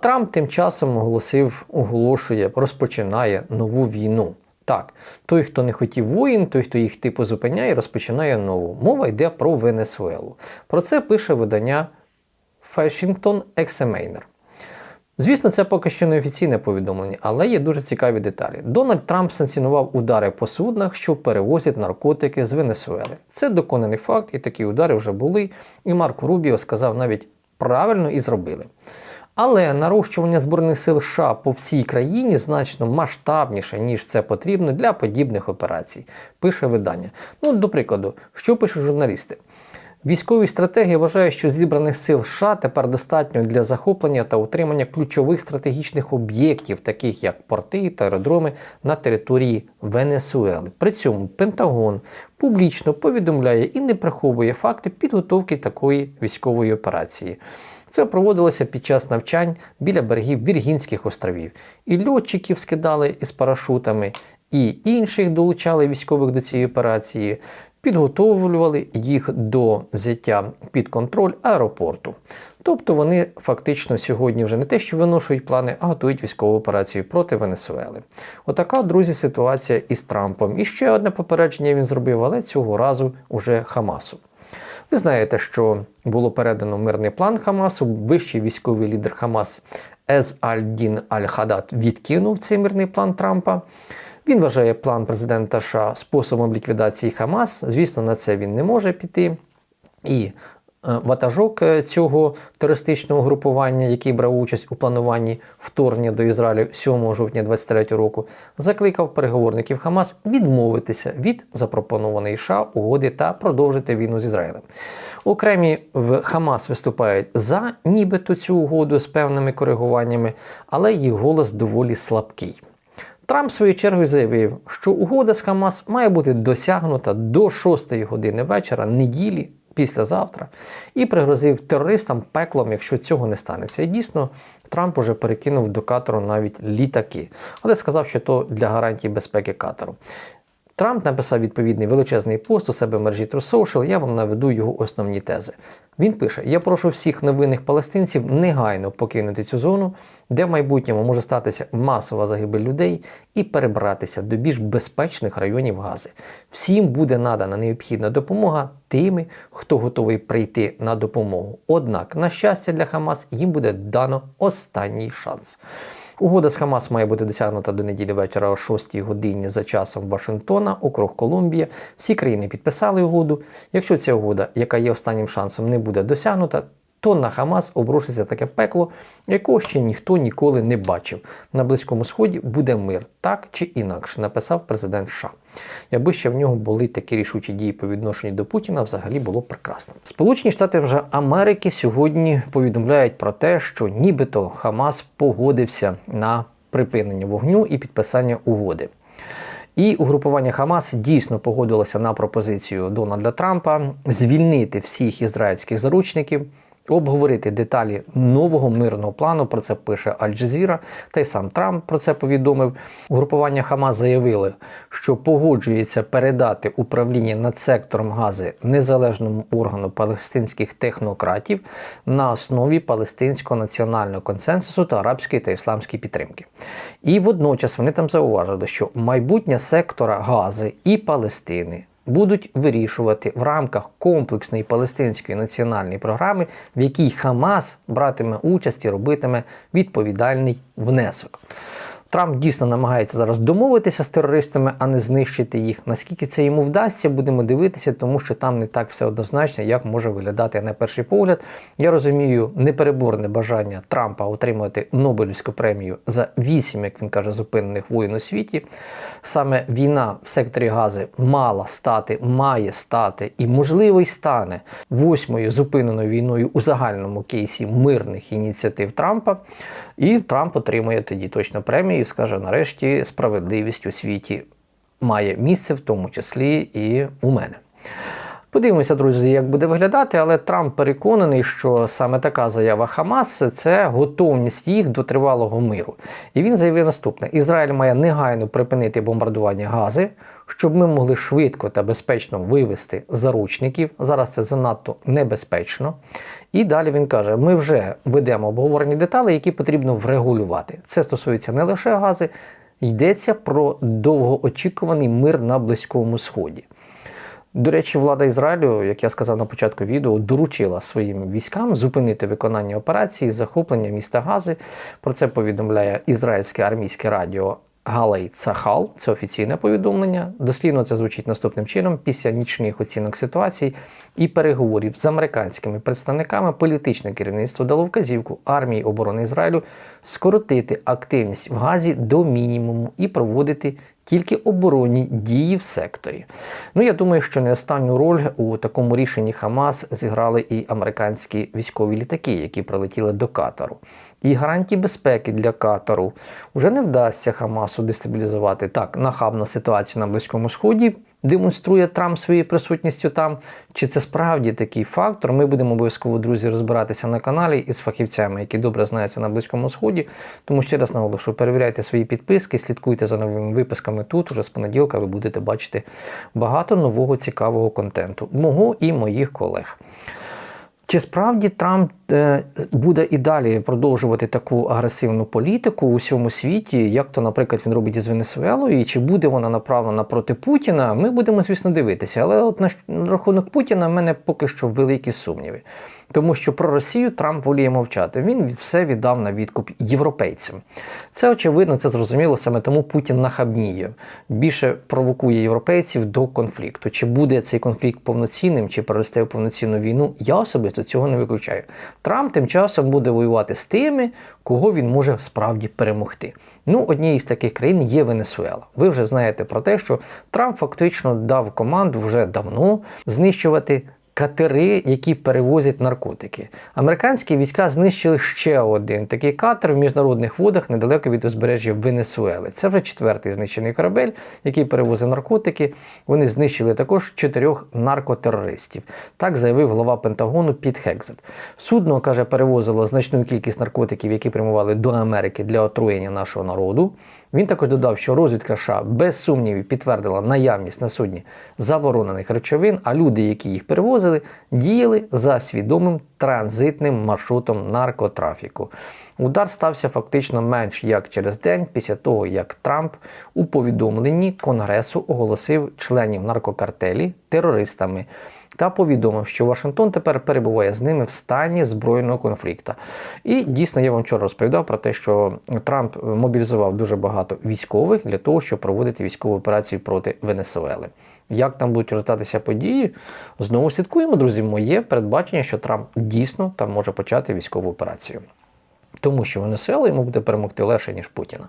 Трамп тим часом оголосив, оголошує, розпочинає нову війну. Так, той, хто не хотів воїн, той, хто їх типу зупиняє, розпочинає нову. Мова йде про Венесуелу. Про це пише видання Washington Examiner. Звісно, це поки що не офіційне повідомлення, але є дуже цікаві деталі. Дональд Трамп санкціонував удари по суднах, що перевозять наркотики з Венесуели. Це доконаний факт, і такі удари вже були. І Марко Рубіо сказав навіть правильно і зробили. Але нарощування збройних сил США по всій країні значно масштабніше, ніж це потрібно для подібних операцій, пише видання. Ну, до прикладу, що пишуть журналісти? Військові стратегії вважають, що зібраних сил США тепер достатньо для захоплення та утримання ключових стратегічних об'єктів, таких як порти та аеродроми на території Венесуели. При цьому Пентагон публічно повідомляє і не приховує факти підготовки такої військової операції. Це проводилося під час навчань біля берегів Віргінських островів. І льотчиків скидали із парашутами, і інших долучали військових до цієї операції, підготовлювали їх до взяття під контроль аеропорту. Тобто вони фактично сьогодні вже не те, що виношують плани, а готують військову операцію проти Венесуели. Отака, друзі, ситуація із Трампом. І ще одне попередження він зробив, але цього разу уже Хамасу. Ви знаєте, що було передано мирний план Хамасу. Вищий військовий лідер Хамас Ез Аль-Дін Аль-Хадат відкинув цей мирний план Трампа. Він вважає план президента США способом ліквідації Хамас. Звісно, на це він не може піти. І ватажок е, цього терористичного групування, який брав участь у плануванні вторгнення до Ізраїлю 7 жовтня 23 року, закликав переговорників Хамас відмовитися від запропонованої США угоди та продовжити війну з Ізраїлем. Окремі в Хамас виступають за нібито цю угоду з певними коригуваннями, але їх голос доволі слабкий. Трамп, в свою чергу, заявив, що угода з Хамас має бути досягнута до 6 години вечора неділі післязавтра і пригрозив терористам пеклом, якщо цього не станеться. І дійсно, Трамп уже перекинув до катеру навіть літаки, але сказав, що то для гарантії безпеки катеру. Трамп написав відповідний величезний пост у себе в мережі True я вам наведу його основні тези. Він пише: Я прошу всіх невинних палестинців негайно покинути цю зону, де в майбутньому може статися масова загибель людей, і перебратися до більш безпечних районів Гази. Всім буде надана необхідна допомога тими, хто готовий прийти на допомогу. Однак, на щастя, для Хамас їм буде дано останній шанс. Угода з Хамас має бути досягнута до неділі вечора о 6 годині за часом Вашингтона, округ Колумбія. Всі країни підписали угоду. Якщо ця угода, яка є останнім шансом, не буде досягнута, то на Хамас обрушиться таке пекло, якого ще ніхто ніколи не бачив. На Близькому Сході буде мир, так чи інакше, написав президент США. Якби ще в нього були такі рішучі дії по відношенню до Путіна, взагалі було прекрасно. Сполучені Штати вже Америки сьогодні повідомляють про те, що нібито Хамас погодився на припинення вогню і підписання угоди. І угрупування Хамас дійсно погодилося на пропозицію Дональда Трампа звільнити всіх ізраїльських заручників. Обговорити деталі нового мирного плану, про це пише Аль-Джазіра, та й сам Трамп про це повідомив. Угрупування Хамас заявили, що погоджується передати управління над сектором Гази незалежному органу палестинських технократів на основі палестинського національного консенсусу та арабської та ісламської підтримки. І водночас вони там зауважили, що майбутнє сектора Гази і Палестини будуть вирішувати в рамках комплексної палестинської національної програми, в якій Хамас братиме участь і робитиме відповідальний внесок. Трамп дійсно намагається зараз домовитися з терористами, а не знищити їх. Наскільки це йому вдасться, будемо дивитися, тому що там не так все однозначно, як може виглядати на перший погляд. Я розумію непереборне бажання Трампа отримати Нобелівську премію за вісім, як він каже, зупинених воїн у світі. Саме війна в секторі Гази мала стати, має стати і, можливо, й стане восьмою зупиненою війною у загальному кейсі мирних ініціатив Трампа. І Трамп отримує тоді точно премію і скаже: нарешті справедливість у світі має місце, в тому числі і у мене. Подивимося, друзі, як буде виглядати, але Трамп переконаний, що саме така заява Хамас це готовність їх до тривалого миру. І він заявив наступне: Ізраїль має негайно припинити бомбардування гази, щоб ми могли швидко та безпечно вивести заручників. Зараз це занадто небезпечно. І далі він каже: ми вже ведемо обговорені деталі, які потрібно врегулювати. Це стосується не лише гази, йдеться про довгоочікуваний мир на Близькому Сході. До речі, влада Ізраїлю, як я сказав на початку відео, доручила своїм військам зупинити виконання операції захоплення міста Гази. Про це повідомляє ізраїльське армійське радіо Галей Цахал. Це офіційне повідомлення. Дослівно це звучить наступним чином: після нічних оцінок ситуації і переговорів з американськими представниками політичне керівництво дало вказівку армії оборони Ізраїлю скоротити активність в Газі до мінімуму і проводити тільки оборонні дії в секторі. Ну я думаю, що не останню роль у такому рішенні Хамас зіграли і американські військові літаки, які прилетіли до Катару. І гарантії безпеки для Катару вже не вдасться Хамасу дестабілізувати так нахабна ситуація на Близькому Сході. Демонструє Трамп своєю присутністю там. Чи це справді такий фактор? Ми будемо обов'язково, друзі, розбиратися на каналі із фахівцями, які добре знаються на Близькому Сході. Тому ще раз наголошую, перевіряйте свої підписки, слідкуйте за новими виписками тут. Уже з понеділка ви будете бачити багато нового цікавого контенту мого і моїх колег. Чи справді Трамп е, буде і далі продовжувати таку агресивну політику у всьому світі, як то, наприклад, він робить із Венесуелою, і чи буде вона направлена проти Путіна? Ми будемо, звісно, дивитися. Але от на, рахунок Путіна в мене поки що великі сумніви. Тому що про Росію Трамп воліє мовчати. Він все віддав на відкуп європейцям. Це очевидно, це зрозуміло. Саме тому Путін нахабніє, більше провокує європейців до конфлікту. Чи буде цей конфлікт повноцінним, чи переросте в повноцінну війну? Я особисто цього не виключаю. Трамп тим часом буде воювати з тими, кого він може справді перемогти. Ну, однією з таких країн є Венесуела. Ви вже знаєте про те, що Трамп фактично дав команду вже давно знищувати. Катери, які перевозять наркотики. Американські війська знищили ще один такий катер в міжнародних водах недалеко від узбережжя Венесуели. Це вже четвертий знищений корабель, який перевозив наркотики. Вони знищили також чотирьох наркотерористів. Так заявив глава Пентагону Піт Хекзет. Судно, каже, перевозило значну кількість наркотиків, які прямували до Америки для отруєння нашого народу. Він також додав, що розвідка США без сумнівів підтвердила наявність на судні заборонених речовин, а люди, які їх перевозили, діяли за свідомим транзитним маршрутом наркотрафіку. Удар стався фактично менш як через день після того, як Трамп у повідомленні Конгресу оголосив членів наркокартелі терористами та повідомив, що Вашингтон тепер перебуває з ними в стані збройного конфлікту. І дійсно я вам вчора розповідав про те, що Трамп мобілізував дуже багато військових для того, щоб проводити військову операцію проти Венесуели. Як там будуть розвиватися події? Знову слідкуємо, друзі. Моє передбачення, що Трамп дійсно там може почати військову операцію. Тому що Венесуела йому буде перемогти легше, ніж Путіна.